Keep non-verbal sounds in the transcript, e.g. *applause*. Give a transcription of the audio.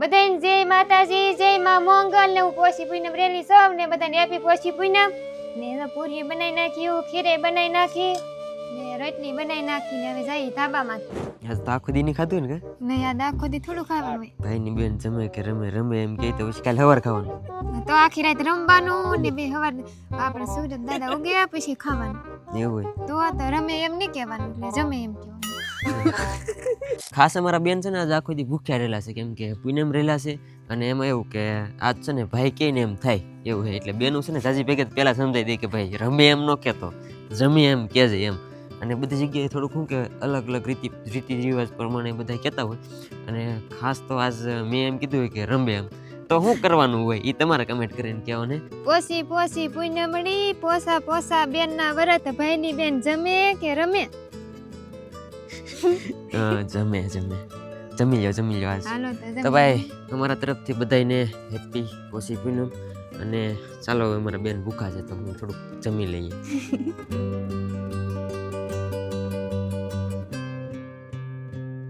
બધાને જય માતાજી જય માં મોંગલ ને હું પોષી પૂનમ રેલી સૌ ને બધાને હેપી પોષી પૂનમ. ને હવે પૂરી બનાવી નાખી હું ખીરે બનાવી નાખી. ને રોટલી બનાવી નાખી ને હવે જઈ ધાબામાં. આજ તો આખો દી ખાધું ને કે? ને યાદ આખો દી થોડું ખાવાનું હોય. ભાઈની બેન જમે કે રમે રમે એમ કહે તો પછી કાલે હવાર ખાવાનું. તો આખી રાત રમવાનું ને બે હવાર આપણે સુરત દાદા ઉગ્યા પછી ખાવાનું. એવું હોય. તો આ તો રમે એમ નહીં કહેવાનું એટલે જમે એમ કહેવાનું. *laughs* ખાસ અમારા બેન છે ને આજ આખો દી ભૂખ્યા રહેલા છે, કેમ કે પૂનમ રહેલા છે અને એમાં એવું કે આજ છે ને ભાઈ કે ને એમ થાય, એવું છે. એટલે બેનું છે ને જાજી ભેગે પહેલાં સમજાઈ દે કે ભાઈ રમે એમ ન કહેતો, જમી એમ કહેજે એમ. અને બધી જગ્યાએ થોડુંક શું કે અલગ અલગ રીતિ રીતિ રિવાજ પ્રમાણે બધા કહેતા હોય. અને ખાસ તો આજ મેં એમ કીધું હોય કે રમે એમ. તો શું કરવાનું હોય એ તમારે કમેન્ટ કરીને કહેવો ને. પોસી પોસી પૂનમડી પોસા પોસા બેનના વરત ભાઈની બેન જમે કે રમે? જમે જમે. જમી લ્યો જમી લ્યો આજ. તો ભાઈ અમારા તરફથી બધાને હેપી ઓછી પૂનમ. અને ચાલો હવે અમારા બેન ભૂખા છે તો હું થોડુંક જમી લઈએ. *laughs*